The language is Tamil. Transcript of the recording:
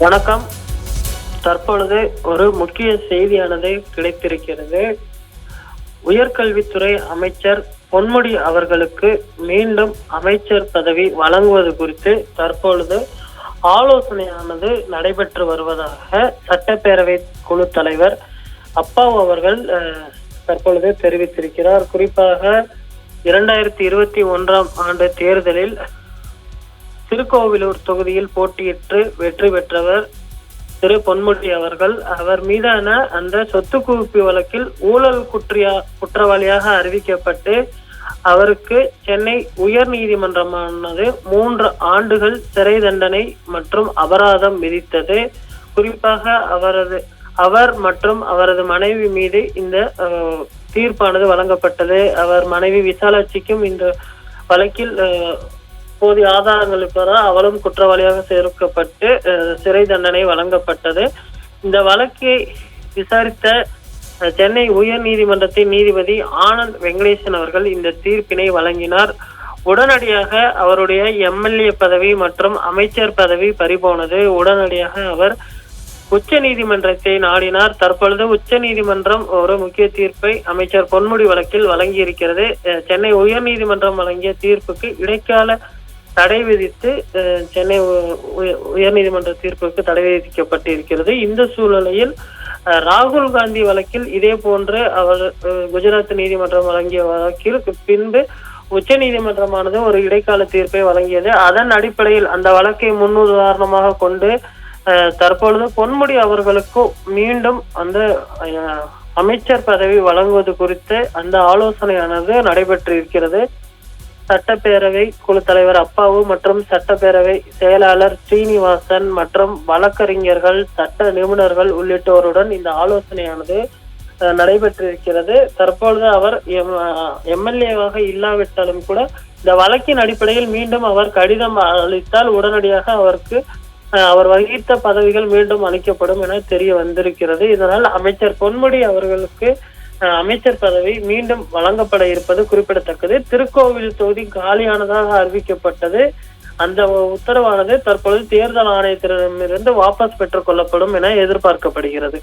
வணக்கம். தற்பொழுது ஒரு முக்கிய செய்தியானது கிடைத்திருக்கிறது. உயர்கல்வித்துறை அமைச்சர் பொன்முடி அவர்களுக்கு மீண்டும் அமைச்சர் பதவி வழங்குவது குறித்து தற்பொழுது ஆலோசனையானது நடைபெற்று வருவதாக சட்டப்பேரவை குழு தலைவர் அப்பாவு அவர்கள் தற்பொழுது தெரிவித்திருக்கிறார். குறிப்பாக இரண்டாயிரத்தி இருபத்தி ஒன்றாம் ஆண்டு தேர்தலில் திருக்கோவிலூர் தொகுதியில் போட்டியிட்டு வெற்றி பெற்றவர் திரு பொன்முடி அவர்கள். அவர் மீதான அந்த சொத்து குவிப்பு வழக்கில் ஊழல் குற்றியா குற்றவாளியாக அறிவிக்கப்பட்டு அவருக்கு சென்னை உயர் நீதிமன்றமானது மூன்று ஆண்டுகள் சிறை தண்டனை மற்றும் அபராதம் விதித்தது. குறிப்பாக அவரது அவர் மற்றும் அவரது மனைவி மீது இந்த தீர்ப்பானது வழங்கப்பட்டது. அவர் மனைவி விசாலாட்சிக்கும் இந்த வழக்கில் போதிய ஆதாரங்கள் இருப்பதால் அவளும் குற்றவாளியாக சேர்க்கப்பட்டு சிறை தண்டனை வழங்கப்பட்டது. இந்த வழக்கை விசாரித்த சென்னை உயர் நீதிமன்றத்தின் நீதிபதி ஆனந்த் வெங்கடேசன் அவர்கள் இந்த தீர்ப்பினை வழங்கினார். உடனடியாக அவருடைய எம்எல்ஏ பதவி மற்றும் அமைச்சர் பதவி பறிபோனது. உடனடியாக அவர் உச்ச நீதிமன்றத்தை நாடினார். தற்பொழுது உச்ச நீதிமன்றம் ஒரு முக்கிய தீர்ப்பை அமைச்சர் பொன்முடி வழக்கில் வழங்கியிருக்கிறது. சென்னை உயர் நீதிமன்றம் வழங்கிய தீர்ப்புக்கு இடைக்கால தடை விதித்து சென்னை உயர் நீதிமன்ற தீர்ப்புக்கு தடை விதிக்கப்பட்டு இருக்கிறது இந்த சூழ்நிலையில் ராகுல் காந்தி வழக்கில் இதே போன்று அவர் குஜராத் நீதிமன்றம் வழங்கிய வழக்கில் பின்பு உச்ச நீதிமன்றமானது ஒரு இடைக்கால தீர்ப்பை வழங்கியது. அதன் அடிப்படையில் அந்த வழக்கை முன்னுதாரணமாக கொண்டு தற்பொழுது பொன்முடி அவர்களுக்கு மீண்டும் அந்த அமைச்சர் பதவி வழங்குவது குறித்து அந்த ஆலோசனையானது நடைபெற்று இருக்கிறது சட்டப்பேரவை குழு தலைவர் அப்பாவு மற்றும் சட்டப்பேரவை செயலாளர் ஸ்ரீனிவாசன் மற்றும் வழக்கறிஞர்கள் சட்ட நிபுணர்கள் உள்ளிட்டோருடன் இந்த ஆலோசனையானது நடைபெற்றிருக்கிறது. தற்பொழுது அவர் எம்எல்ஏவாக இல்லாவிட்டாலும் கூட இந்த வழக்கின் அடிப்படையில் மீண்டும் அவர் கடிதம் அளித்தால் உடனடியாக அவருக்கு அஹ், அவர் வகித்த பதவிகள் மீண்டும் அளிக்கப்படும் என தெரிய வந்திருக்கிறது. இதனால் அமைச்சர் பொன்முடி அவர்களுக்கு அமைச்சர் பதவி மீண்டும் வழங்கப்பட இருப்பது குறிப்பிடத்தக்கது. திருக்கோவில் தொகுதி காலியானதாக அறிவிக்கப்பட்டது. அந்த உத்தரவானது தற்பொழுது தேர்தல் ஆணையத்திடமிருந்து வாபஸ் பெற்றுக் கொள்ளப்படும் என எதிர்பார்க்கப்படுகிறது.